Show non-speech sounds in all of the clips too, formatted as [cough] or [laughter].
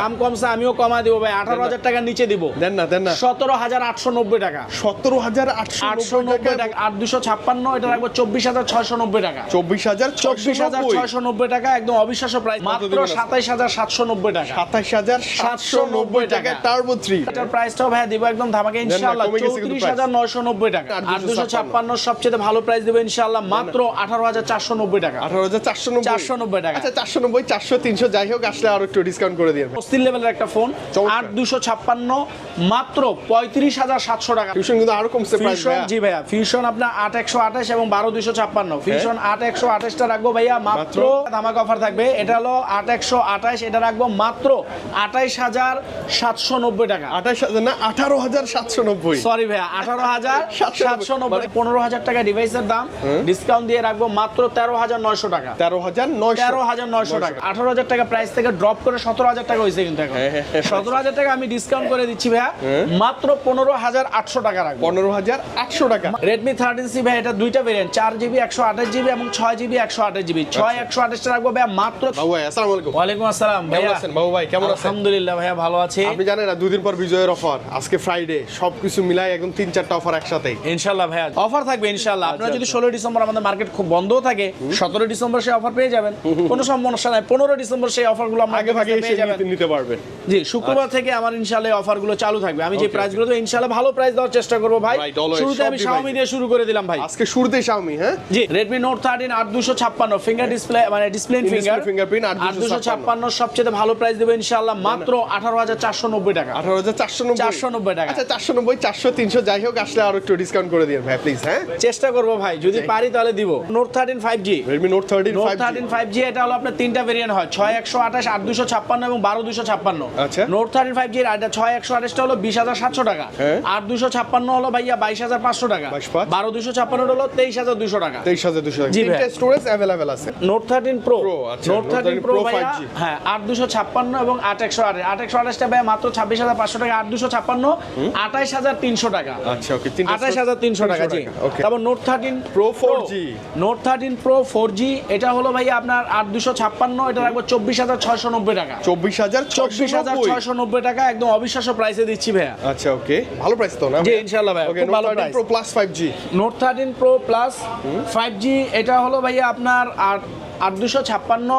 দাম কমছে আমিও কমা দিব ভাই। আঠারো হাজার টাকার নিচে দিব। দেন না দেন না। সতেরো হাজার আটশো নব্বই টাকা। সতেরো হাজার আটশো নব্বই টাকা। আর দুশো ছাপ্পান্ন এটা রাখব চব্বিশ হাজার ছয়শো নব্বই টাকা। চব্বিশ হাজার চব্বিশ হাজার ছয়শো নব্বই টাকা একদম অবিশ্বাস্য প্রাইস মাত্র? সাতাইশ হাজার সাতশো নব্বই টাকা। সাতাশ হাজার সাতশো নব্বই টাকা টার্বো থ্রি এটার প্রাইসটাও ভাই দিব একদম ধামাকে ইনশাআল্লাহ। চৌত্রিশ হাজার নয়শো নব্বই টাকা। আর আর দুশো ছাপ্পান্ন। সবচেয়ে ভালো প্রাইস দেবো ইনশাআল্লাহ। মাত্র আঠারো হাজার চারশো নব্বই টাকা। আঠারো হাজার চারশো নব্বই 490 টাকা। আচ্ছা চারশো নব্বই চারশো তিনশো যাই হোক আসলে আরও একটু ডিসকাউন্ট করে দিয়ে অস্থির লেভেলের একটা ফোন। আট দুশো ছাপ্পান্ন মাত্র পঁয়ত্রিশ হাজার সাতশো টাকা। টিউশন কিন্তু আরও কমছে ফিউশন জি ভাইয়া ফিউশন আপনার আট একশো আঠাশ এবং বারো দুশো ছাপ্পান্ন। ফিউশন আট একশো আঠাশটা রাখব ভাইয়া মাত্র? ধামাক অফার থাকবে। এটা হলো আট একশো আঠাশ এটা রাখব মাত্র আঠাইশ হাজার সাতশো নব্বই টাকা। আঠাশ হাজার না আঠারো হাজার সাতশো নব্বই। সরি ভাইয়া আঠারো হাজার সাতশো নব্বই পনেরো হাজার টাকা ডিভাইসের দাম। ডিসকাউন্ট দিয়ে রাখব মাত্র তেরো হাজার নয়শো টাকা। তেরো হাজার নয়শো। তেরো হাজার নয়শো টাকা। আঠারো হাজার টাকা প্রাইস থেকে ড্রপ করে সতেরো হাজার টাকা হয়েছে কিন্তু এখন। হ্যাঁ, হ্যাঁ, হ্যাঁ। সতেরো হাজার টাকা আমি ডিসকাউন্ট করে দিচ্ছি ভাইয়া। মাত্র পনেরো হাজার আটশো টাকা রাখব। পনেরো হাজার আটশো টাকা। রেডমি থার্টিন সি ভাই এটা দুইটা ভেরিয়েন্ট চার জিবি একশো আঠাশ জিবি এবং ছয় জিবি একশো আঠাশ জিবি ছয় একশো আঠাশটা রাখব ভাইয়া মাত্র ওয়ালাইকুম আসসালাম ভাইয়া। বাবু ভাই কেমন আছেন? আলহামদুলিল্লাহ ভাইয়া ভালো আছি। আপনি জানেন না দুদিন পর বিজয়ের অফার আজকে ফ্রাইডে সবকিছু মিলাই একদম তিন চারটা অফার একসাথে ইনশাল্লাহ ভাইয়া অফার থাকবে ইনশাল্লাহ। আপনারা আচ্ছা, যদি ষোলো ডিসেম্বর আমাদের মার্কেট খুব বন্ধও থাকে সতেরো ডিসেম্বর সেই অফার পেয়ে যাবেন। কোনো সমস্যা নাই পনেরো ডিসেম্বর সেই অফারগুলো আমরা আগে ভাগে পেয়ে যাবেন। নিতে- নিতে পারবেন। জি শুক্রবার থেকে আমার ইনশাল্লাহ এই অফারগুলো চালু থাকবে। আমি যে প্রাইসগুলো তো ইনশাল্লাহ ভালো প্রাইস দেওয়ার চেষ্টা করব ভাই। শুরুতে আমি Xiaomi দিয়ে শুরু করে দিলাম ভাই। আজকে শুরুতেই শাওমি হ্যাঁ? জি থার্টিন আট দুশো ছাপ্পান্ন ফিঙ্গার ডিসপ্লে মানে ডিসপ্লে ফিঙ্গার দুশো ছাপ্পান্ন। সবচেয়ে ভালো প্রাইস দেবো ইনশাল্লাহ মাত্র আঠারো হাজার চারশো নব্বই টাকা। আঠারো হাজার চারশো নব্বই। 490 টাকা। আচ্ছা চারশো নব্বই চারশো তিনশো যাই হোক আসলে আরও একটু ডিসকাউন্ট করে দিন ভাই প্লিজ হ্যাঁ? চেষ্টা করব ভাই যদি পারি তাহলে দিব। Five G Redmi note thirteen note five thirteen five G এটা হলো আপনার তিনটা ভেরিয়েন্ট হয় ছয় একশো আঠাশ আট দুশো ছাপ্পান্ন এবং বারো দুশো ছাপ্পান্ন। আচ্ছা। নোট থার্টিন ফাইভ জি ছয় একশো আঠাশটা হলো বিশ হাজার সাতশো টাকা। হ্যাঁ। আট দুশো ছাপ্পান্ন হলো ভাইয়া বাইশ হাজার পাঁচশো টাকা। 22,500 বারো দুশো ছাপ্পান্ন হলো তেইশ হাজার দুশো টাকা। তেইশ হাজার দুশো জি স্টোরেজ অ্যাভেলেবেল আছে। Note thirteen pro note thirteen pro ভাইয়া হ্যাঁ আট দুশো ছাপ্পান্ন এবং আট একশো আঠাশ। আট একশো আঠাশটা ভাইয়া মাত্র ছাব্বিশ হাজার পাঁচশো টাকা আট দুশো ছাপ্পান্ন আঠাইশ হাজার তিনশো টাকা। আচ্ছা ওকে হাজার তিনশো টাকা জি। তারপর note thirteen Pro 4G note thirteen pro four G এটা হলো ভাই আপনার আট দুশো ছাপ্পান্ন এটা রাখব চব্বিশ হাজার ছয়শো নব্বই টাকা। চব্বিশ হাজার চব্বিশ হাজার ছয়শো নব্বই টাকা একদম অবিশ্বাস্য প্রাইসে দিচ্ছি ভাইয়া। আচ্ছা ওকে ভালো প্রাইস তো না জি, ইনশাআল্লাহ ভাই, ওকে ভালো price pro plus five G note thirteen pro plus five G এটা হলো ভাইয়া আপনার আট আট দুশো ছাপ্পান্ন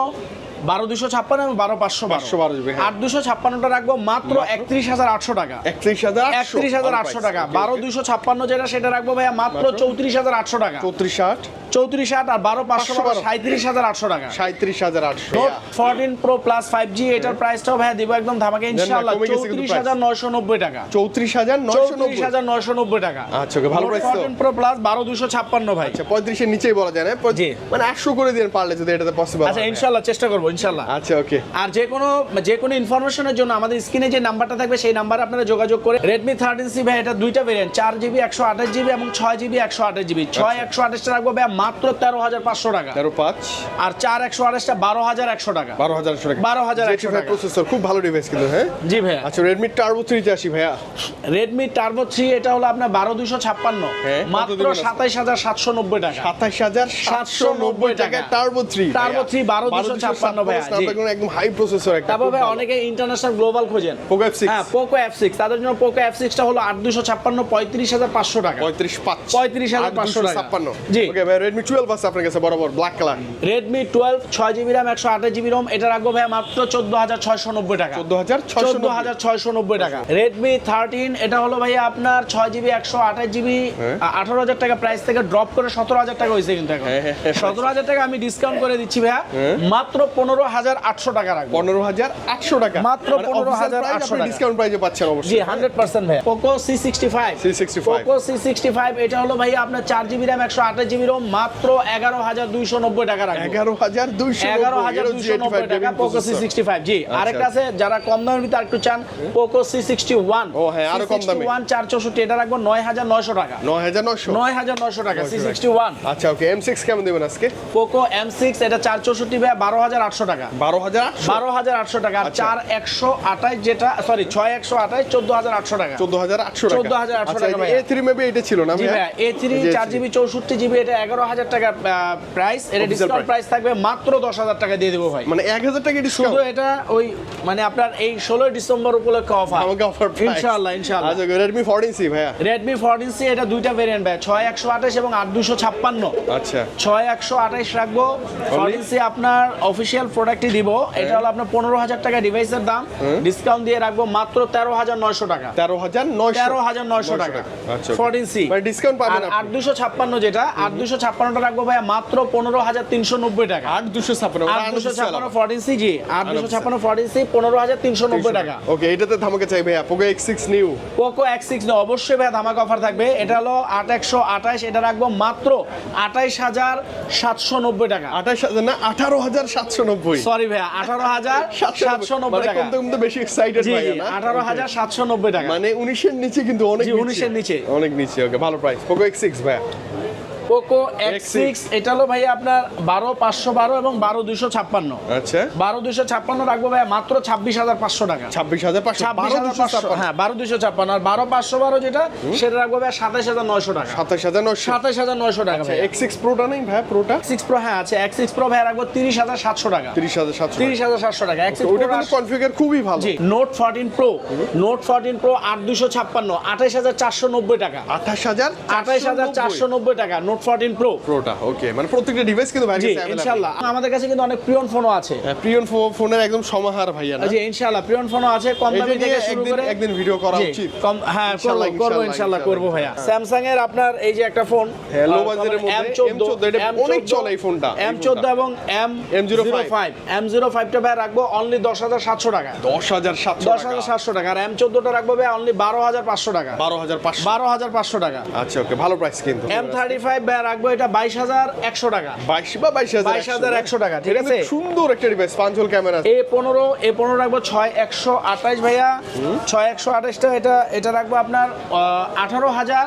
বারো দুশো ছাপ্পান্ন এবং বারো পাঁচশো 512 জিবি, হ্যাঁ। আট দুশো ছাপ্পান্নটা রাখব মাত্র একত্রিশ হাজার আটশো টাকা। একত্রিশ হাজার একত্রিশ হাজার আটশো টাকা। বারো দুশো ছাপ্পান্ন যেটা সেটা রাখব ভাইয়া মাত্র চৌত্রিশ হাজার আটশো টাকা। চৌত্রিশ আট। চৌত্রিশ আট আর বারো পাঁচশো সাঁত্রিশ হাজার আটশো টাকা। সাঁত্রিশ হাজার আটশো। Fourteen pro plus five G এটার প্রাইসটাও ভাইয়া দিব একদম ধামাকে গেছে চৌত্রিশ হাজার নয়শো নব্বই টাকা। চৌত্রিশ হাজার নয়শো চৌত্রিশ হাজার নয়শো নব্বই টাকা। আচ্ছা, ভালো তো। ফোরটিন প্রো প্লাস বারো দুশো ছাপ্পান্ন ভাই। আচ্ছা পঁয়ত্রিশের নিচেই বলা যায় না। মানে একশো করে দিন পারলে যদি এটাতে পসিবল আচ্ছা ইনশাআল্লাহ চেষ্টা করব। ইনশাআল্লাহ। আচ্ছা ওকে। আর যে কোনো যে কোনো ইনফরমেশনের জন্য আমাদের স্ক্রিনে যে নাম্বারটা থাকবে সেই নাম্বারে আপনারা যোগাযোগ করে রেডমি থার্টিন সি ভাই এটা দুইটা ভেরিয়েন্ট চার জিবি একশো আঠাশ জিবি এবং ছয় জিবি একশো আঠাশ জিবি ছয় একশো আঠাশটা রাখব ভাই মাত্র তেরো হাজার পাঁচশো টাকা। তেরো পাঁচ। আর চার একশো আঠাশটা বারো হাজার একশো টাকা। বারো হাজার একশো টাকা। 12,100 টাকা। প্রসেসর খুব ভালো ডিভাইস কিন্তু হ্যাঁ? জি ভাইয়া। আচ্ছা রেডমি টার্বো থ্রিতে আসি ভাইয়া। রেডমি টার্বো থ্রি এটা হলো আপনার বারো দুশো ছাপ্পান্ন। হ্যাঁ, মাত্র সাতাইশ হাজার সাতশো নব্বই টাকা। সাতাশ হাজার সাতশো নব্বই টাকা টার্বো থ্রি Turbo 3 12,256 ভাইয়া, জি। একদম হাই প্রসেসর একটা তারপর ভাই অনেকে ইন্টারন্যাশনাল গ্লোবাল খোঁজেন। Poco F6 হ্যাঁ পোকো এফ তাদের জন্য পোকো এফ সিক্সটা হলো আট দুশো ছাপ্পান্ন পঁয়ত্রিশ হাজার পাঁচশো টাকা। পঁয়ত্রিশ পাঁচ। 35,500 টাকা। ছাপ্পান্ন। জি। ওকে ভাই রেডমি টুয়েলভ আছে আপনার কাছে বরাবর ব্ল্যাক কালার রেডমি টুয়েলভ ছয় জিবি একশো আঠাশ জিবি এটা রাখব ভাই মাত্র টাকা। টাকা। এটা হলো ভাই আপনার হ্যাঁ। আঠারো হাজার টাকা প্রাইস থেকে ড্রপ করে সতেরো হাজার টাকা হয়েছে কিন্তু এখন। হ্যাঁ। সতেরো হাজার টাকা আমি ডিসকাউন্ট করে দিচ্ছি ভাইয়া। মাত্র পনেরো হাজার আটশো টাকা রাখব। পনেরো হাজার আটশো টাকা। মাত্র 15,800 টাকা। ডিসকাউন্ট প্রাইজে পাচ্ছেন জি হান্ড্রেড পার্সেন্ট ভাই Poco C sixty five C65 Poco C sixty five এটা হলো ভাই আপনার চার জিবি র্যাম একশো আঠাশ জিবি রোম মাত্র এগারো হাজার দুইশো নব্বই টাকা রাখব। এগারো হাজার দুইশো এগারো হাজার দুইশো নব্বই টাকা Poco C sixty five G আরেকটা আছে যারা কম দামের ভিতরে একটু চান পোকো সি সিক্সটি ওয়ান ও হ্যাঁ, আরও কম দামে। ওয়ান চার চৌষট্টি এটা রাখব নয় হাজার নয়শো টাকা। নয় হাজার নয়শো? নয় হাজার নয়শো টাকা সি সিক্সটি ওয়ান আচ্ছা ওকে এম সিক্স কেমন দেবেন আজকে? পোকো এম সিক্স এটা চার চৌষট্টি ভাই বারো হাজার আটশো আটশো টাকা। বারো হাজার বারো হাজার আটশো টাকা। আচ্ছা। চার একশো আঠাশ যেটা সরি ছয় একশো আঠাশ চোদ্দ হাজার আটশো টাকা। চোদ্দ হাজার আটশো টাকা 14,800 টাকা এ থ্রি মেবি এটা ছিল না ভাইয়া? এ থ্রি চার জিবি চৌষট্টি জিবি এটা এগারো হাজার টাকা প্রাইস এটা ডিসকাউন্ট প্রাইস থাকবে মাত্র দশ হাজার টাকা দিয়ে দেবো ভাই। মানে এক হাজার টাকা শুধু এটা ওই মানে আপনার এই ষোলোই ডিসেম্বর উপলক্ষে অফার আমাকে অফার ইনশাআল্লাহ ইনশাআল্লাহ। আচ্ছা রেডমি ফোরটিন সি ভাইয়া। রেডমি ফোরটিন সি এটা দুইটা ভেরিয়েন্ট ভাই ছয় একশো আঠাশ এবং আট দুশো ছাপ্পান্ন। আচ্ছা। ছয় একশো আঠাশ রাখব। ফোরটিন সি আপনার অফিসিয়াল প্রোডাক্টই দিব। এটা হলো আপনার পনেরো হাজার টাকা ডিভাইসের দাম। ডিসকাউন্ট দিয়ে রাখব মাত্র তেরো হাজার নয়শো টাকা। তেরো হাজার নয়শো। তেরো হাজার নয়শো টাকা। ফোরটিন সি ডিসকাউন্ট পাবেন আট দুশো ছাপ্পান্ন যেটা আট দুশো ছাপ্পান্নটা রাখব ভাই মাত্র পনেরো হাজার তিনশো নব্বই টাকা। আট দুশো ছাপ্পান্ন আট দুশো ছাপ্পান্ন ফোরটিন সি জি। আট দুশো ছাপ্পান্ন ফোরটিন সি পনেরো হাজার তিনশো নব্বই টাকা। ওকে এটাতে ধামাকে চাই ভাইয়া Poco X six new Poco X six new অবশ্যই ভাই ধামাকা অফার থাকবে। এটা হলো আট একশো আঠাশ এটা রাখব মাত্র আঠাইশ হাজার সাতশো নব্বই টাকা। আঠাশ হাজার না আঠারো হাজার সাতশো নব্বই। সরি ভাইয়া আঠারো হাজার [laughs] সাতশো নব্বই। মানে টাকা। কমতে বেশি এক্সাইটেড না? আঠারো হাজার সাতশো নব্বই টাকা। মানে উনিশের নিচে কিন্তু অনেক জি, 19 এর নিচে। অনেক নিচে ওকে ভালো প্রাইস পোকো এক্স সিক্স ভাইয়া। পোকো এক্স X6 সিক্স এটা হলো ভাইয়া আপনার বারো পাঁচশো বারো এবং বারো দুশো ছাপ্পান্ন। আচ্ছা। বারো দুশো ছাপ্পান্ন রাখব ভাইয়া মাত্র ছাব্বিশ হাজার পাঁচশো টাকা। ছাব্বিশ হাজার পাঁচশো হ্যাঁ বারো দুশো ছাপ্পান্ন। আর বারো পাঁচশো বারো যেটা সেটা রাখব ভাইয়া সাতাশ হাজার নয়শো টাকা। সাতাশ হাজার নশো সাতাশ হাজার নয়শো টাকা ভাই এক্স সিক্স প্রোটা নেই ভাইয়া প্রোটা সিক্স প্রো হ্যাঁ আছে। এক্স সিক্স প্রো ভাইয়া রাখব তিরিশ হাজার সাতশো টাকা। তিরিশ হাজার সাতশো তিরিশ হাজার সাতশো টাকা। এক্স ওটা কিন্তু কনফিগার খুবই ভালো। জি note fourteen pro note fourteen pro আট দুশো ছাপ্পান্ন। আঠাশ হাজার চারশো নব্বই টাকা। আঠাশ হাজার আঠাশ হাজার চারশো নব্বই। টাকা। নোট নোট 14 প্রো প্রোটা ওকে মানে প্রত্যেকটা ডিভাইস কিন্তু ভাই ইনশাআল্লাহ। আমাদের কাছে কিন্তু অনেক প্রিয়ন ফোনও আছে। হ্যাঁ, প্রিয়ন ফোনের একদম সমাহার ভাইয়া না? জি ইনশাআল্লাহ প্রিয়ন ফোনও আছে। কম দামে থেকে শুরু করে একদিন ভিডিও করা উচিত। কম হ্যাঁ করব ইনশাআল্লাহ করব ভাইয়া। স্যামসাং এর আপনার এই যে একটা ফোন লো বাজেটের মধ্যে M14 এটা অনেক চলে এই ফোনটা M14 এবং M M05 M05 টা ভাই রাখব অনলি 10700 টাকা। 10700 10700 টাকা। আর M14 টা রাখব ভাই অনলি 12500 টাকা। 12500 12500 টাকা। আচ্ছা ওকে ভালো প্রাইস কিন্তু। M35 ব্যয় রাখব এটা বাইশ হাজার একশো টাকা। বাইশ বা বাইশ হাজার একশো? টাকা ঠিক আছে? সুন্দর একটা ডিভাইস পাঁচল ক্যামেরা এ পনেরো এ পনেরো রাখব ছয় একশো আঠাশ ভাইয়া। ছয় একশো আঠাশটা এটা এটা রাখব আপনার আঠারো হাজার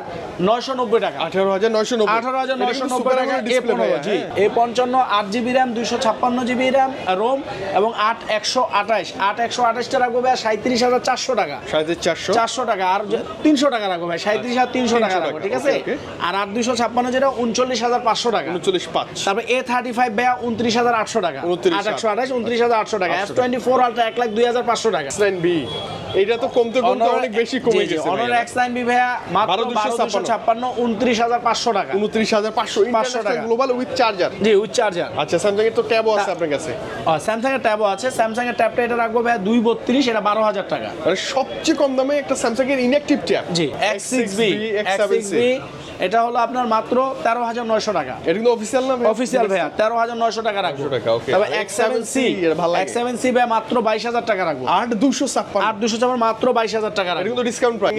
নয়শো নব্বই টাকা। আঠারো হাজার নয়শো নব্বই। আঠারো হাজার নয়শো নব্বই টাকা এ পনেরো জি। হ্যাঁ। এ পঞ্চান্ন আট জিবি র্যাম দুইশো ছাপ্পান্ন জিবি র্যাম রোম এবং আট একশো আঠাশ। আট একশো আঠাশটা রাখব ভাইয়া সাঁত্রিশ হাজার চারশো টাকা। সাঁত্রিশ চারশো? চারশো টাকা আর তিনশো টাকা রাখব ভাই সাঁত্রিশ হাজার তিনশো টাকা রাখব ঠিক আছে? আর আট দুইশো ছাপ্পান্ন যেটা উনচল্লিশ হাজার পাঁচশো টাকা। উনচল্লিশ পাঁচ। তারপর এ থার্টি ফাইভ ব্যা উনত্রিশ হাজার আটশো টাকা। 29 আট একশো আঠাশ উনত্রিশ হাজার আটশো টাকা। এফ টোয়েন্টি ফোর আলট্রা এক লাখ দুই হাজার পাঁচশো টাকা। বি এটা তো কমতে কমতে অনেক বেশি কমে গেছে অনর এক্স নাইন বি ভাইয়া মাত্র 12,256 বারো ছাপ্পান্ন উনত্রিশ হাজার পাঁচশো টাকা। উনত্রিশ হাজার পাঁচশো। 500 টাকা। গ্লোবাল উইথ চার্জার জি উইথ চার্জার আচ্ছা স্যামসাং এর তো ট্যাবও আছে আপনার কাছে। স্যামসাং এর ট্যাবও আছে। স্যামসাং এর ট্যাবটা এটা রাখব ভাইয়া দুই বত্রিশ এটা বারো হাজার টাকা। মানে সবচেয়ে কম দামে একটা স্যামসাং এর inactive tab G X six B X six B এটা হলো আপনার মাত্র তেরো হাজার নয়শো টাকা। এটা কিন্তু অফিসিয়াল না অফিসিয়াল ভাইয়া তেরো হাজার নয়শো টাকা রাখব। 900 তারপর X seven C. X seven C ভাইয়া মাত্র বাইশ হাজার টাকা রাখব। আট দুশো ছাপ্পান্ন। আট দুশো চাপার মাত্র বাইশ হাজার টাকা রাখব। কিন্তু ডিসকাউন্ট প্রাইস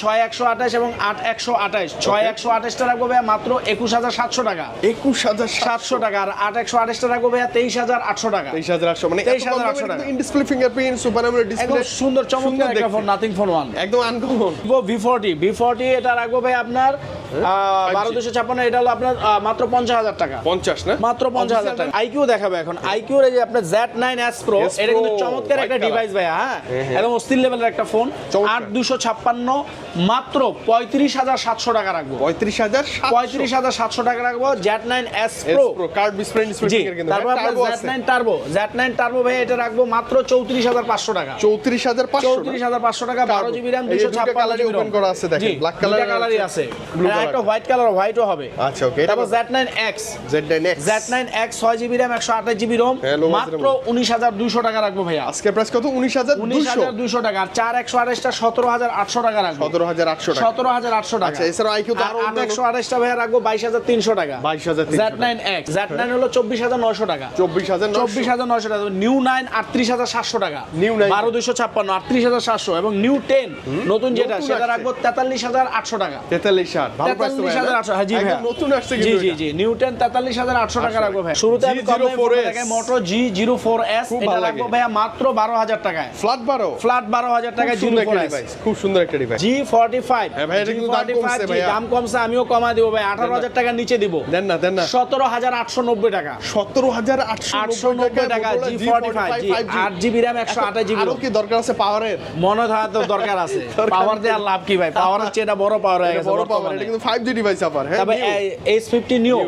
ছয় একশো আঠাশ এবং আট একশো আঠাশ। ছয় একশো আঠাশটা রাখব ভাইয়া মাত্র একুশ হাজার সাতশো টাকা। একুশ হাজার সাতশো। টাকা আর আট একশো আঠাশটা রাখব ভাইয়া তেইশ হাজার আটশো টাকা। তেইশ হাজার আটশো মানে 23,800 টাকা। ইন ডিসপ্লে ফিঙ্গারপ্রিন্ট সুপার একদম ডিসপ্লে সুন্দর চমৎকার একটা ফোন নাথিং ফোন ওয়ান একদম uncommon Vivo V forty V forty এটা রাখব ভাই আপনার বারো দুশো ছাপ্পান্ন এটা হলো আপনার মাত্র পঞ্চাশ হাজার টাকা। পঞ্চাশ না? মাত্র পঞ্চাশ হাজার টাকা। আইকিউ দেখাবে এখন। আইকিউ এই যে আপনার জেড নাইন এস প্রো এটা কিন্তু চমৎকার একটা ডিভাইস ভাইয়া হ্যাঁ? একদম অস্থির লেভেলের একটা ফোন আট দুশো ছাপ্পান্ন মাত্র পঁয়ত্রিশ হাজার সাতশো টাকা রাখব। পঁয়ত্রিশ হাজার পঁয়ত্রিশ হাজার সাতশো টাকা রাখব। Z nine S pro card display তারপর আপনার turbo Z nine turbo Z nine turbo ভাই এটা রাখব মাত্র চৌত্রিশ হাজার পাঁচশো টাকা। চৌত্রিশ হাজার পাঁচশো। চৌত্রিশ হাজার পাঁচশো টাকা বারো জিবি র্যাম দুশো ছাপ্পান্ন করা আছে দেখেন, colour আর কালারই আছে। একটা হোয়াইট কালার হোয়াইটও হবে। আচ্ছা ওকে তারপর Z nine X Z nine X Z nine X ছয় জিবি র্যাম একশো আঠাশ জিবি রোম হ্যাঁ, মাত্র মধ্যে। উনিশ হাজার দুশো টাকা রাখব ভাইয়া। আজকে প্রাইস কত? উনিশ হাজার উনিশ দুশো হাজার দুশো টাকা আর চার একশো আঠাশটা সতেরো হাজার আটশো টাকা রাখব। সতেরো হাজার আটশো টাকা। সতেরো হাজার আটশো টাকা। আচ্ছা, এছাড়াও IQ তো আরও আট অন্যান্য- একশো আঠাশটা ভাইয়া রাখব বাইশ হাজার তিনশো টাকা। বাইশ হাজার Z nine X Z nine হলো চব্বিশ হাজার নয়শো টাকা। চব্বিশ হাজার চব্বিশ হাজার নয়শো টাকা। নিউ নাইন আটত্রিশ হাজার সাতশো টাকা। নিউ 9 বারো দুশো ছাপ্পান্ন আটত্রিশ হাজার সাতশো। এবং নিউ টেন নতুন যেটা সেটা। রাখব তেতাল্লিশ হাজার আটশো টাকা। তেতাল্লিশ ভালো প্রাইস তো তেতাল্লিশ হাজার না? আটশো জি ভাইয়া। নতুন আসছে জি জি এটা। জি নিউটেন তেতাল্লিশ হাজার আটশো টাকা রাখব ভাই শুরুতে আমি কম দামে G04S ফোনটা দেখাই Moto G zero four S খুব এটা রাখব লাগে। মাত্র বারো হাজার টাকায়। ফ্ল্যাট বারো? ফ্ল্যাট বারো হাজার টাকায় খুব জিরো সুন্দর ফোর একটা এস ডিভাইস খুব সুন্দর একটা ডিভাইস জি ফর্টি ফাইভ হ্যাঁ ভাই, এটা কিন্তু দাম কমছে ভাইয়া। দাম কমছে আমিও কমা দিব ভাই আঠারো হাজার টাকার নিচে দিব। দেন না দেন না। সতেরো হাজার আটশো নব্বই টাকা। সতেরো হাজার আটশো নব্বই টাকা জি ফর্টি ফাইভ আট জিবি র্যাম একশো আঠাশ জিবি আরও কি দরকার আছে পাওয়ারের? মনে হয় তো দরকার আছে। [laughs] পাওয়ার দেওয়ার লাভ কি ভাই? পাওয়ার হচ্ছে এটা বড় পাওয়ার বড় পাওয়ার বর্তমানে। এটা কিন্তু ফাইভ জি ডিভাইস আবার হ্যাঁ তবে new। H fifty new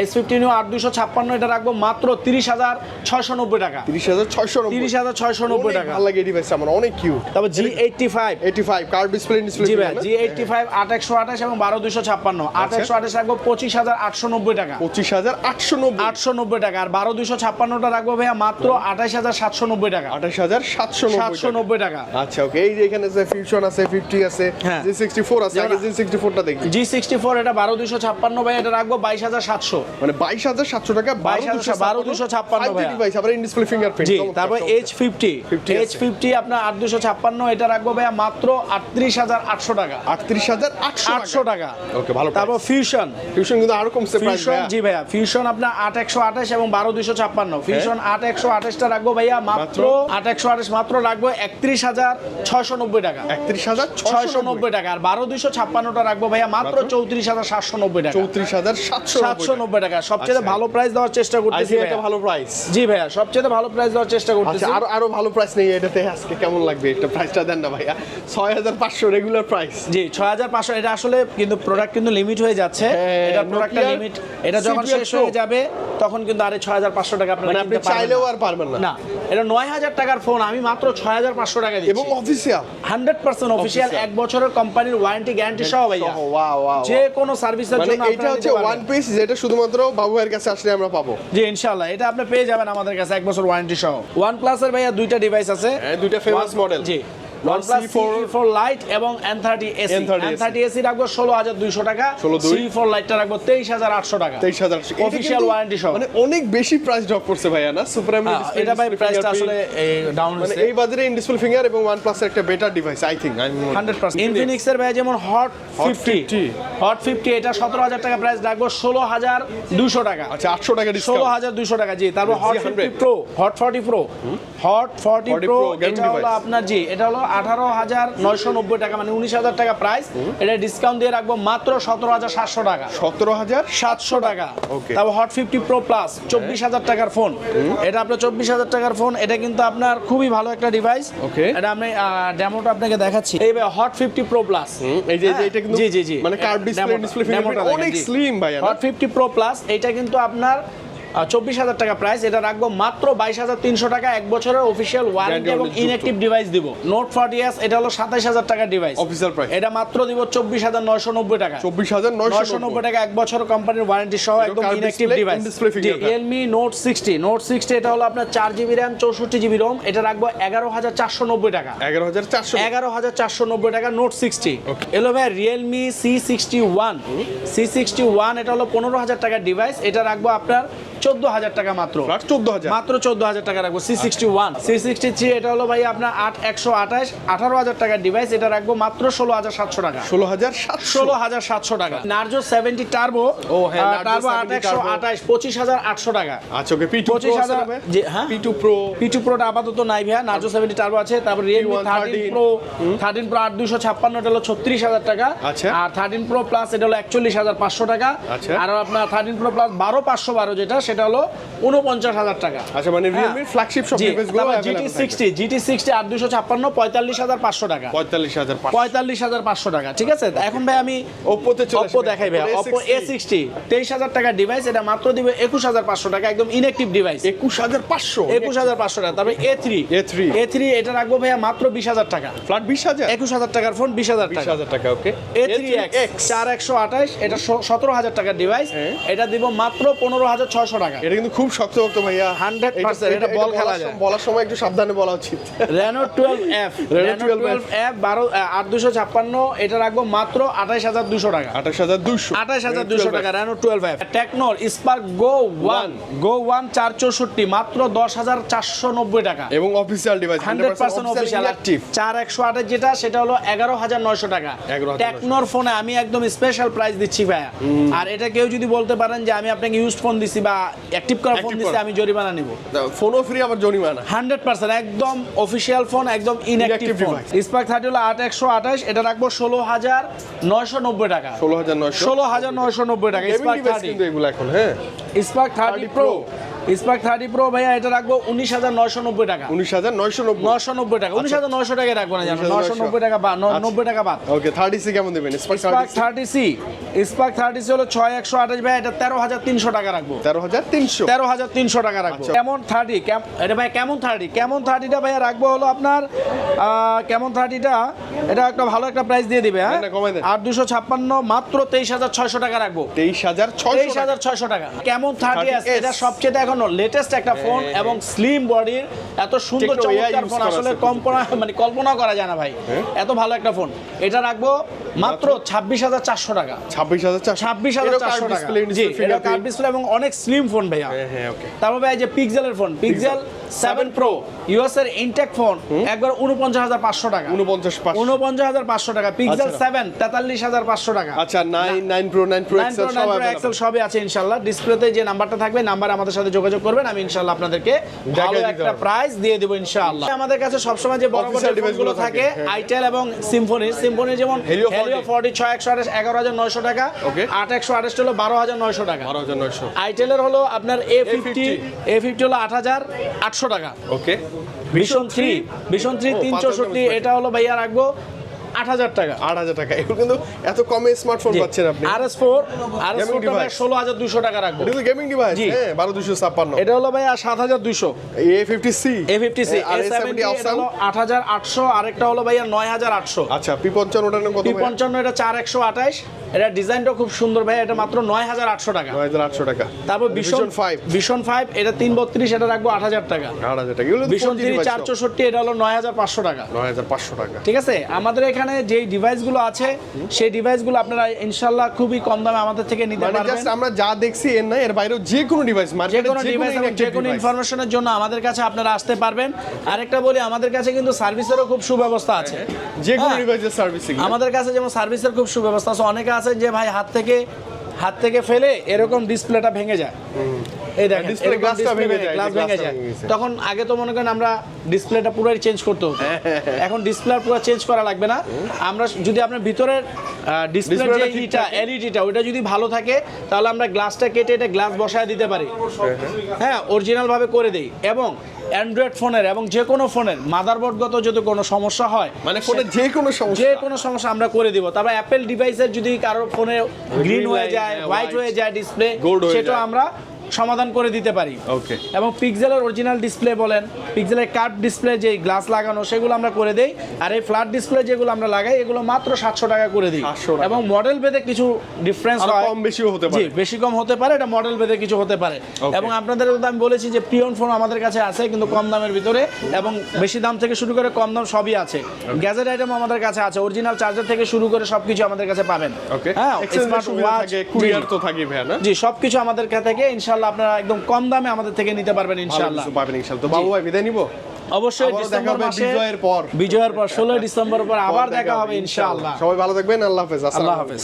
H fifty new আট দুশো ছাপ্পান্ন এটা রাখব মাত্র তিরিশ হাজার ছয়শো নব্বই টাকা। তিরিশ হাজার ছয়শো তিরিশ হাজার ছয়শো নব্বই টাকা। ভালো লাগে এই ডিভাইস আমার অনেক কিউট তবে G. Eighty five eighty five card display display জি ভাই জি এইটটি ফাইভ আট একশো আঠাশ এবং বারো দুশো ছাপ্পান্ন। আট আচ্ছা। একশো আঠাশ রাখব পঁচিশ হাজার আটশো নব্বই টাকা। পঁচিশ হাজার আটশো নব্বই। আটশো নব্বই টাকা। আর বারো দুশো ছাপ্পান্নটা রাখব ভাইয়া মাত্র আঠাশ হাজার সাতশো নব্বই টাকা। আঠাশ হাজার সাতশো সাতশো নব্বই টাকা। আচ্ছা ওকে। এই যে এখানে আছে ফিউশন আছে ফিফটি আছে হ্যাঁ। জি সিক্সটি ফোর আছে জি সিক্সটি ফোরটা দেখি। জি সিক্সটি ফোর এটা বারো দুশো ছাপ্পান্ন ভাই এটা রাখব বাইশ হাজার সাতশো। মানে বাইশ হাজার সাতশো টাকা 22,000 22,656 ভাইয়া। ডিভাইস আবার ডিসপ্লে ফিঙ্গারপ্রিন্ট জি তারপর এইচ ফিফটি 50 এইচ ফিফটি আপনার আট দুশো ছাপ্পান্ন এটা রাখব ভাইয়া মাত্র আটত্রিশ হাজার আটশো টাকা। আটত্রিশ হাজার আটশো টাকা। ওকে ভালো তারপর ফিউশন ফিউশন কিন্তু আরও কমছে ফিউশন জি ভাইয়া ফিউশন আপনার আট একশো আঠাশ এবং বারো দুশো ছাপ্পান্ন। ফিউশন আট একশো আঠাশটা রাখব ভাইয়া মাত্র? আট একশো আঠাশ মাত্র রাখব একত্রিশ হাজার ছয়শো নব্বই টাকা। একত্রিশ হাজার ছয়শো নব্বই। টাকা আর বারো দুশো ছাপ্পান্নটা রাখব ভাইয়া মাত্র মাত্র? চৌত্রিশ হাজার সাতশো নব্বই টাকা। চৌত্রিশ হাজার সাতশো সাতশো নব্বই টাকা। সবচেয়ে আচ্ছা। ভালো প্রাইস দেওয়ার চেষ্টা করতেছি একটা ভালো প্রাইস জি ভাইয়া সবচেয়ে ভালো প্রাইস দেওয়ার চেষ্টা করতেছি। আচ্ছা আরও আরও ভালো প্রাইস নেই এটাতে। আজকে কেমন লাগবে একটা প্রাইসটা দেন না ভাইয়া? ছয় হাজার পাঁচশো রেগুলার প্রাইস জি ছয় হাজার পাঁচশো। এটা আসলে কিন্তু প্রোডাক্ট কিন্তু লিমিট হয়ে যাচ্ছে। হ্যাঁ, এটা প্রোডাক্টটা লিমিট এটা যখন শেষ হয়ে যাবে তখন কিন্তু আরে ছয় হাজার পাঁচশো টাকা আপনারা মানে আপনি চাইলেও আর পারবেন না। না এটা নয় হাজার টাকার ফোন আমি মাত্র ছয় হাজার পাঁচশো টাকা এবং অফিসিয়াল হান্ড্রেড পার্সেন্ট অফিসিয়াল এক বছরের কোম্পানির ওয়ারেন্টি গ্যারান্টি সহ ভাইয়া। যে কোনো সার্ভিসের মানে জন্য এটা হচ্ছে ওয়ান পিস যেটা শুধুমাত্র বাবু ভাইয়ের কাছে আসলে আমরা পাবো। জি ইনশাআল্লাহ। এটা আপনি পেয়ে যাবেন আমাদের কাছে এক বছর ওয়ারেন্টি সহ। ওয়ান প্লাসের ভাইয়া দুইটা ডিভাইস আছে। হ্যাঁ দুইটা ফেমাস মডেল জি। OnePlus C4 C4 Lite এবং N30 AC N30 N30 AC রাখব ষোলো হাজার দুইশো টাকা 16,200 C4 Lite রাখব তেইশ হাজার আটশো টাকা। তেইশ হাজার Official warranty সহ। মানে অনেক বেশি প্রাইস ড্রপ করছে ভাইয়া না? সুপার হ্যাঁ, এটা ভাই প্রাইসটা আসলে ডাউন মানে এই বাজারে ইন ফিঙ্গার এবং প্লাসের একটা বেটার ডিভাইস আই ইনফিনিক্সের ভাই যেমন হট ফিফটি 50 হট ফিফটি এটা সতেরো হাজার টাকা প্রাইস রাখব ষোলো হাজার দুশো টাকা। আচ্ছা আটশো টাকা ষোলো ডিসকাউন্ট হাজার দুশো টাকা জি তারপর hot Z100 pro hot forty pro hot forty 40 pro এটা হলো আপনার জি এটা হলো আঠারো হাজার নয়শো নব্বই টাকা মানে উনিশ হাজার টাকা প্রাইস এটা ডিসকাউন্ট দিয়ে রাখব মাত্র সতেরো হাজার সাতশো টাকা। সতেরো হাজার? সাতশো টাকা. তারপর হট ফিফটি প্রো প্লাস চব্বিশ হাজার টাকার ফোন এটা আপনার চব্বিশ হাজার টাকার ফোন এটা কিন্তু আপনার খুবই ভালো একটা ডিভাইস Okay. এটা আমি ডেমোটা আপনাকে দেখাচ্ছি। এই হট ফিফটি প্রো প্লাস এই যে এটা কিন্তু জি জি জি। মানে কার্ড ডিসপ্লে ডিসপ্লে অনেক স্লিম ভাইয়া না? হট ফিফটি প্রো প্লাস এটা কিন্তু আপনার চব্বিশ হাজার টাকা প্রাইস এটা রাখব মাত্র বাইশ হাজার তিনশো টাকা। এক বছরের অফিসিয়াল ওয়ারেন্টি এবং যুক্ত। ইনঅ্যাক্টিভ ডিভাইস দিব। নোট ফর্টি এস এটা হলো সাতাইশ হাজার টাকা ডিভাইস অফিসিয়াল price। এটা মাত্র দিব চব্বিশ হাজার নয়শো নব্বই টাকা। চব্বিশ হাজার নয়শো নব্বই। টাকা এক বছর কোম্পানির ওয়ারেন্টি সহ একদম display, device realme note sixty note sixty এটা হলো আপনার চার জিবি র্যাম চৌষট্টি জিবি রোম এটা রাখব এগারো হাজার চারশো নব্বই টাকা। এগারো হাজার চারশো। এগারো হাজার চারশো নব্বই টাকা নোট সিক্সটি এলো ভাই realme C sixty one C sixty one এটা হলো পনেরো হাজার টাকার ডিভাইস এটা রাখব আপনার চোদ্দ হাজার টাকা মাত্র। চোদ্দ হাজার। মাত্র চোদ্দ হাজার টাকা রাখব C sixty one C sixty three এটা হলো ভাই আপনার আট একশো আঠাশ আঠারো হাজার টাকার ডিভাইস এটা রাখব মাত্র ষোলো হাজার সাতশো টাকা। ষোলো হাজার ষোলো হাজার সাতশো টাকা। নার্জো সেভেন্টি টার্বো ও হ্যাঁ, টার্বো আট একশো আঠাশ পঁচিশ হাজার আটশো টাকা। আচ্ছা ওকে পি টু পঁচিশ হাজার হ্যাঁ? P two pro P two প্রোটা আপাতত নাই ভাইয়া নার্জো সেভেন্টি টার্বো আছে তারপর realme thirteen pro thirteen pro আট দুশো ছাপ্পান্ন এটা হলো ছত্রিশ হাজার টাকা। আচ্ছা। আর থার্টিন প্রো প্লাস এটা হলো একচল্লিশ হাজার পাঁচশো টাকা। আচ্ছা। আর আপনার থার্টিন প্রো প্লাস বারো পাঁচশো বারো যেটা সেটা হলো উনপঞ্চাশ হাজার টাকা। আচ্ছা মানে রিয়েলমির ফ্ল্যাগশিপ সব ডিভাইসগুলো জিটি সিক্সটি জিটি সিক্সটি আট দুশো ছাপ্পান্ন পঁয়তাল্লিশ হাজার পাঁচশো টাকা। পঁয়তাল্লিশ হাজার পঁয়তাল্লিশ হাজার পাঁচশো টাকা ঠিক আছে? এখন ভাই আমি ওপ্পোতে চলে অপো দেখাই ভাই অপো এ সিক্সটি তেইশ হাজার টাকার ডিভাইস এটা মাত্র দিবে একুশ হাজার পাঁচশো টাকা একদম ইনএক্টিভ ডিভাইস একুশ হাজার পাঁচশো? একুশ হাজার পাঁচশো টাকা তারপরে A three A3 A three এটা রাখব ভাইয়া মাত্র বিশ হাজার টাকা। ফ্ল্যাট বিশ হাজার? একুশ হাজার টাকার ফোন বিশ হাজার বিশ টাকা। হাজার টাকা ওকে এ থ্রি এক্স চার একশো আঠাশ এটা সতেরো হাজার টাকার ডিভাইস হ্যাঁ। এটা দিব মাত্র পনেরো হাজার ছয়শো টাকা। এটা কিন্তু খুব শক্ত শক্ত ভাইয়া 100% এটা বল খেলা যায়। বলার সময় একটু সাবধানে বলা উচিত। Reno twelve F Reno twelve F বারো আট দুশো ছাপ্পান্ন এটা রাখব মাত্র আঠাইশ হাজার দুশো টাকা। আঠাশ হাজার দুশো। আঠাশ হাজার দুশো টাকা Reno twelve F টেকনোর Spark Go one Go one চার চৌষট্টি মাত্র দশ হাজার চারশো নব্বই টাকা। এবং official device hundred percent official active চার একশো আটের যেটা সেটা হলো এগারো হাজার নয়শো টাকা। টেকনোর ফোনে আমি একদম স্পেশাল প্রাইস দিচ্ছি ভাইয়া। আর এটা কেউ যদি বলতে পারেন যে আমি আপনাকে ইউজ ফোন দিছি বা অ্যাক্টিভ করা ফোন Active আমি জরিমানা নিব। ফোনও ফ্রি আবার জরিমানা। হান্ড্রেড পার্সেন্ট একদম অফিসিয়াল ফোন একদম ইনঅ্যাক্টিভ ফোন. স্পার্ক থার্টি হলো আট একশো আঠাশ এটা রাখব ষোলো হাজার নয়শো নব্বই টাকা। ষোলো হাজার নয়শো। ষোলো হাজার নয়শো নব্বই টাকা স্পার্ক থার্টি এগুলো এখন হ্যাঁ। Spark thirty pro. Spark thirty pro ভাইয়া এটা রাখব উনিশ হাজার নয়শো নব্বই টাকা। উনিশ হাজার নয়শো নব্বই। নশো নব্বই টাকা। উনিশ হাজার নয়শো টাকায় রাখব না জানো 19,900 নশো নব্বই টাকা বা আচ্ছা। নব্বই টাকা বাদ। ওকে থার্টি সি কেমন দেবেন? Spark thirty C Spark thirty C হলো ছয় একশো আঠাশ ভাই এটা তেরো হাজার তিনশো টাকা রাখব। তেরো হাজার তিনশো। তেরো হাজার তিনশো টাকা রাখব। আচ্ছা। কেমন থার্টি এটা ভাই কেমন থার্টি কেমন থার্টিটা ভাইয়া রাখব হলো আপনার কেমন থার্টিটা এটা একটা ভালো একটা প্রাইস দিয়ে দিবে হ্যাঁ? আর দুশো ছাপ্পান্ন মাত্র তেইশ হাজার ছয়শো টাকা রাখব। তেইশ হাজার তেইশ ছয়শো হাজার ছয়শো টাকা। কেমন থার্টি 30S এটা সবচেয়ে এখন লেটেস্ট একটা ফোন হ্যাঁ, এবং স্লিম বডির এত সুন্দর চমৎকার ফোন আসলে। কল্পনা মানে কল্পনা করা যায় না ভাই। হ্যাঁ। এত ভালো একটা ফোন এটা রাখব মাত্র ছাব্বিশ হাজার চারশো টাকা। ছাব্বিশ হাজার ছাব্বিশ হাজার চারশো টাকা। জি এটা কার্ড ডিসপ্লে এবং অনেক স্লিম ফোন ভাইয়া। হ্যাঁ হ্যাঁ ওকে তারপর ভাই এই যে পিক্সেলের phone Pixel seven pro US এর ইনটেক ফোন একবার উনপঞ্চাশ হাজার পাঁচশো টাকা। উনপঞ্চাশ উনপঞ্চাশ হাজার পাঁচশো টাকা পিক্সেল আচ্ছা। সেভেন তেতাল্লিশ হাজার পাঁচশো টাকা। আচ্ছা nine nine pro nine pro XL সবই আছে ইনশাল্লাহ। ডিসপ্লেতে যে নাম্বারটা থাকবে নাম্বার আমাদের সাথে যোগাযোগ করবেন আমি ইনশাল্লাহ আপনাদেরকে ভালো একটা প্রাইস দিয়ে দেবো ইনশাআল্লাহ আমাদের কাছে সবসময় যে বড় বড় Official device গুলো গুলো থাকে থাকে, হ্যাঁ। আইটেল এবং সিম্ফনি সিম্ফনি যেমন হেলিও ফর্টি ছয় একশো আঠাশ এগারো হাজার নয়শো টাকা। আট একশো আঠাশ হলো বারো হাজার নয়শো টাকা। বারো হাজার নয়শো। আইটেলের হলো আপনার এ ফিফটি এ ফিফটি হলো আট হাজার আটশো টাকা। ওকে ভীষণ থ্রি ভীষণ থ্রি তিনশো তিন চৌষট্টি এটা হলো ভাইয়া রাখব। আট হাজার টাকা। আট হাজার টাকা। এগুলো কিন্তু এত কমে স্মার্টফোন পাচ্ছেন আপনি। R S four R S four ষোলো হাজার দুশো টাকা রাখব। এটা কিন্তু গেমিং ডিভাইস। হ্যাঁ বারো দুশো ছাপ্পান্ন। এটা হলো ভাইয়া সাত হাজার দুইশো। A fifty C A fifty C R seventy হলো আট হাজার আটশো আরেকটা হলো ভাইয়া নয় হাজার আটশো। আচ্ছা পি পঞ্চান্ন ওটার কত পি পঞ্চান্ন এটা চার একশো আঠাশ এটা ডিজাইনটা খুব সুন্দর ভাই এটা মাত্র নয় হাজার আটশো টাকা। নয় হাজার আটশো টাকা। তারপর ভীষণ ফাইভ ভীষণ ফাইভ এটা তিন বত্রিশ এটা রাখব আট হাজার টাকা। আট হাজার টাকা। ভীষণ থ্রি চার চৌষট্টি এটা হলো নয় হাজার পাঁচশো টাকা। নয় হাজার পাঁচশো টাকা। ঠিক আছে? আমাদের এখানে যে ডিভাইসগুলো আছে সেই ডিভাইসগুলো আপনারা ইনশাআল্লাহ খুবই কম দামে আমাদের থেকে নিতে মানে পারবেন। জাস্ট আমরা যা দেখছি এর না এর বাইরেও যে কোনো ডিভাইস মার্কেটে যে কোনো ডিভাইস যে কোনো ইনফরমেশনের জন্য আমাদের কাছে আপনারা আসতে পারবেন। আরেকটা বলি আমাদের কাছে কিন্তু সার্ভিসেরও খুব সুব্যবস্থা আছে। যে কোনো হ্যাঁ। ডিভাইসের সার্ভিসিং আমাদের কাছে যেমন সার্ভিসের খুব সুব্যবস্থা আছে অনেকে আছে যে ভাই হাত থেকে হাত থেকে ফেলে এরকম ডিসপ্লেটা ভেঙে যায়। এই দেখেন ডিসপ্লে এরকম glass টা display ভেঙে যায়, গ্লাস ভেঙে যায়। তখন আগে তো মনে করেন আমরা ডিসপ্লেটা পুরোই চেঞ্জ করতে হতো। [laughs] এখন ডিসপ্লে পুরো চেঞ্জ করা লাগবে না। আমরা যদি আপনার ভিতরের ডিসপ্লে যে ঠিক ইটা থাকে। এলইডিটা ওটা যদি ভালো থাকে তাহলে আমরা গ্লাসটা কেটে এটা গ্লাস বসায় দিতে পারি। হ্যাঁ অরিজিনাল ভাবে করে দেই। এবং অ্যান্ড্রয়েড ফোনের এবং যে কোনো ফোনের মাদারবোর্ডগত যদি কোনো সমস্যা হয় মানে ফোনের যে কোনো সমস্যা। যে কোনো সমস্যা আমরা করে দিব। তারপর অ্যাপেল ডিভাইসের যদি কারও ফোনে গ্রিন হয়ে যায় হ্যাঁ, হোয়াইট হয়ে যায় ডিসপ্লে সেটা আমরা সমাধান করে দিতে পারি। ওকে এবং পিক্সেলের অরিজিনাল ডিসপ্লে বলেন পিক্সেলের কার্ভ ডিসপ্লে যে গ্লাস লাগানো সেগুলো আমরা করে দেই। আর এই ফ্ল্যাট ডিসপ্লে যেগুলো আমরা লাগাই এগুলো মাত্র সাতশো টাকা করে দিই। এবং মডেল ভেদে কিছু ডিফারেন্স হয়। কম বেশিও হতে জি পারে বেশি কম হতে পারে এটা মডেল ভেদে কিছু হতে পারে। এবং আপনাদের আমি বলেছি যে প্রিয়ন ফোন আমাদের কাছে আছে কিন্তু কম দামের ভিতরে এবং বেশি দাম থেকে শুরু করে কম দাম সবই আছে। গ্যাজেট আইটেম আমাদের কাছে আছে অরিজিনাল চার্জার থেকে শুরু করে সবকিছু আমাদের কাছে পাবেন। ওকে হ্যাঁ স্মার্ট ওয়াচ কুরিয়ার তো থাকে ভাই না? জি সবকিছু আমাদের কাছ থেকে ইনশাল্লাহ আপনারা একদম কম দামে আমাদের থেকে নিতে পারবেন ইনশাল্লাহ পাবেন ইনশাআল্লাহ। তো বাবু ভাই বিদায় নিব? অবশ্যই ডিসেম্বর মাসে। বিজয়ের পর। বিজয়ের পর ষোলোই ডিসেম্বর পর আবার দেখা হবে ইনশাআল্লাহ। সবাই ভালো থাকবেন আল্লাহ হাফেজ আসসালামু আল্লাহ আলাইকুম। হাফেজ।